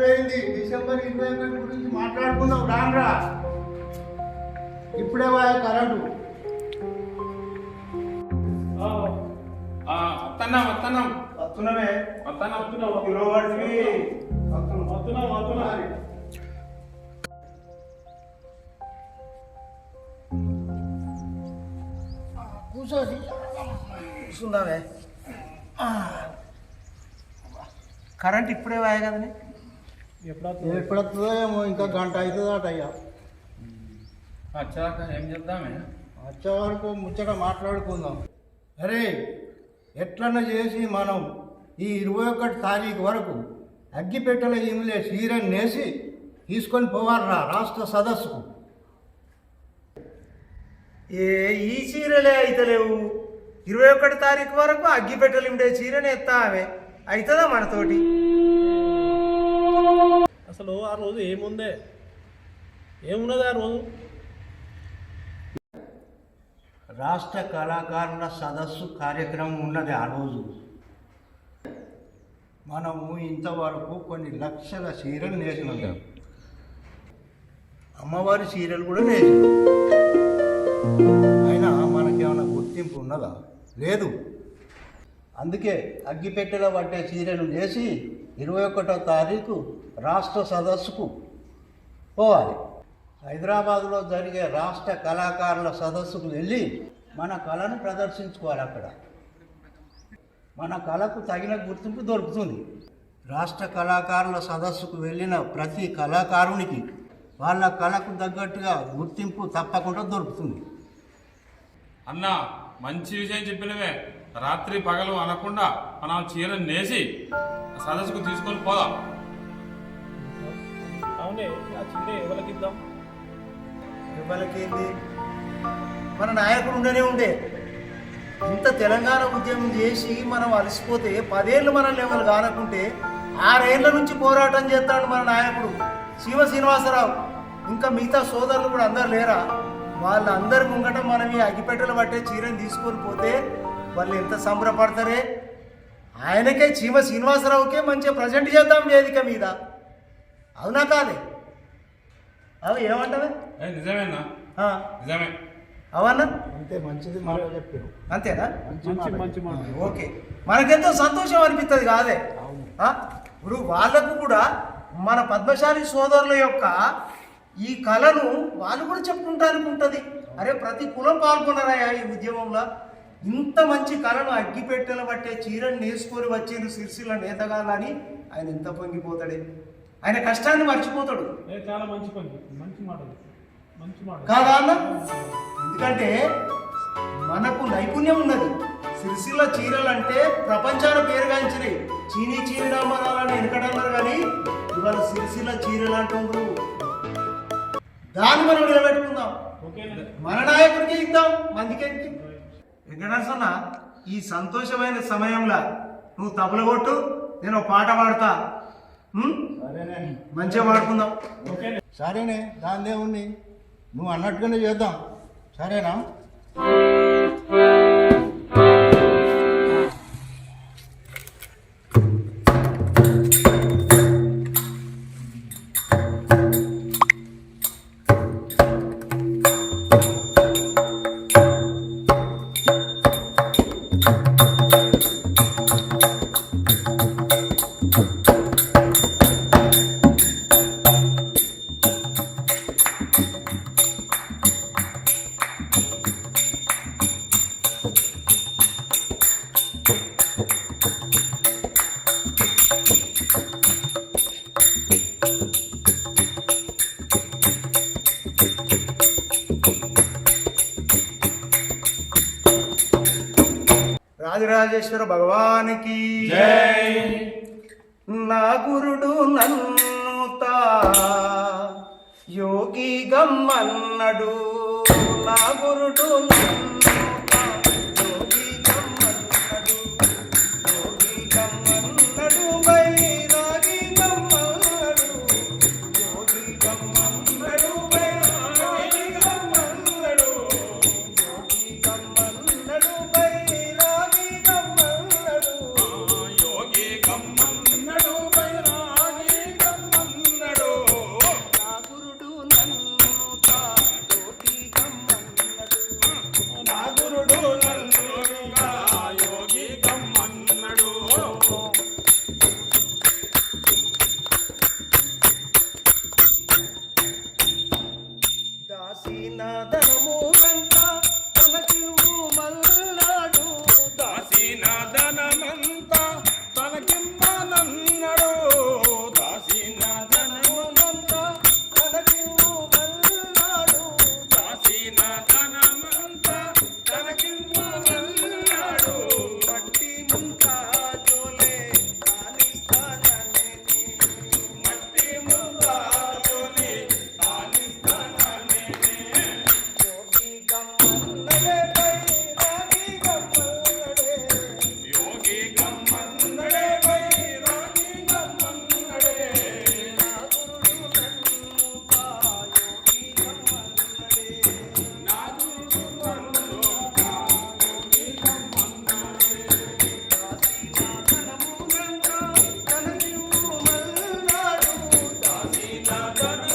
Current పోయింది December ఇరవై ఒకటి గురించి మాట్లాడుకుందాం రాన్రా ఇప్పుడే పోయా కరెంటు. వస్తున్నాం వస్తున్నాం వస్తున్నామే. వస్తున్నాం. వస్తున్నాం. కిలో వాటికి వస్తున్నాం. వస్తున్నాం కూర్చోసి కూర్చుందామే. కరెంట్ ఇప్పుడే వాయ కదండి ఎప్పుడొస్తుందో ఏమో ఇంకా గంట అవుతుందో అట అయ్యా వచ్చాక ఏం చేద్దామే వచ్చే వరకు ముచ్చట మాట్లాడుకుందాం. అరే ఎట్లన్నా చేసి మనం ఈ ఇరవై ఒకటి తారీఖు వరకు అగ్గిపెట్టెల ఈమెలే సీరని నేసి తీసుకొని పోవాలరా రాష్ట్ర సదస్సుకు. ఏ ఈ చీరలే అయితలేవు. ఇరవై ఒకటి తారీఖు వరకు అగ్గిపెట్టెలు ఉండే చీరనే ఎత్తా ఆమె అవుతుందా మనతోటి? అసలు ఆ రోజు ఏముందే? ఏమున్నది ఆ రోజు? రాష్ట్ర కళాకారుల సదస్సు కార్యక్రమం ఉన్నది ఆ రోజు. మనము ఇంతవరకు కొన్ని లక్షల చీరలు నేసినాం. అమ్మవారి చీరలు కూడా నేసినాం. అయినా మనకేమైనా గుర్తింపు ఉన్నదా? లేదు. అందుకే అగ్గిపెట్టెలో పట్టే చీరలు నేసి ఇరవై ఒకటో తారీఖు రాష్ట్ర సదస్సుకు పోవాలి. హైదరాబాద్లో జరిగే రాష్ట్ర కళాకారుల సదస్సుకు వెళ్ళి మన కళను ప్రదర్శించుకోవాలి అక్కడ. మన కళకు తగిన గుర్తింపు దొరుకుతుంది. రాష్ట్ర కళాకారుల సదస్సుకు వెళ్ళిన ప్రతి కళాకారునికి వాళ్ళ కళకు తగ్గట్టుగా గుర్తింపు తప్పకుండా దొరుకుతుంది. అన్న మంచి విషయం చెప్పినవే. రాత్రి పగలు అనకుండా మనం చీర నేసి సదస్సుకు తీసుకొని పోదాం. అవునే ఆ చీర ఎవరికి ఇద్దాం? ఎవరికేంది? మన నాయకుడు ఉండనే ఉండే. ఇంత తెలంగాణ ఉద్యమం చేసి మనం అలసిపోతే పదేళ్ళు మన లెవెల్ కానకుంటే ఆరేళ్ళ నుంచి పోరాటం చేస్తాడు మన నాయకుడు. శివ శ్రీనివాసరావు. ఇంకా మిగతా సోదరులు కూడా అందరు లేరా? వాళ్ళందరి ముంగట మనం ఈ అగ్గిపెట్టెలు పట్టే చీరని తీసుకొని పోతే వాళ్ళు ఎంత సంబరపడతారే? ఆయనకే శివ శ్రీనివాసరావుకే మంచిగా ప్రజెంట్ చేద్దాం వేదిక మీద. అవునా కాదే? అవి ఏమంటావే? నిజమేనా? నిజమే. అవన్నా అంతే మంచిది మరో చెప్పారు. అంతేనా? మంచి మంచి ఓకే. మనకెంతో సంతోషం అనిపిస్తుంది కాదే? ఆ? ఇప్పుడు వాళ్ళకు కూడా మన పద్మశాలి సోదరుల యొక్క ఈ కళను వాళ్ళు కూడా చెప్పుకుంటానికి ఉంటుంది అరే ప్రతి కులం పాల్గొన్నారా ఈ ఉద్యమంలో. ఇంత మంచి కళను అగ్గిపెట్టెలు పట్టే చీరను నేసుకొని వచ్చిండు సిరిసిల్ల నేతగాలని ఆయన ఎంత పొంగిపోతాడే. ఆయన కష్టాన్ని మర్చిపోతాడు. చాలా మంచి పని. మంచి మాట మంచి మాట. కాదా అన్న? ఎందుకంటే మనకు నైపుణ్యం ఉన్నది. సిరిసిల్ల చీరలు అంటే ప్రపంచాన పేరుగాంచినాయి. చీనీ చీరనామాలని వెనకడన్నారు కానీ ఇవాళ సిరిసిల్ల చీరలు అంటుండ్రు. దాన్ని మనం నిలబెట్టుకుందాం. మన నాయకుడికి ఇద్దాం మందికి వెంకటేశ్వర ఈ సంతోషమైన సమయంలో నువ్వు తబల కొట్టు నేను పాట పాడతా. మంచిగా పాడుకుందాం. సరేనే దాని ఉంది నువ్వు అన్నట్టుగానే చేద్దాం. సరేనా? రాజరాజేశ్వర భగవానికి నా గురుడు నన్నుతా యోగి గమ్మన్నడు. నా గురుడు యోగి గమ్మన్నడు. యోగి గమ్మన్నడు. ధనము Okay.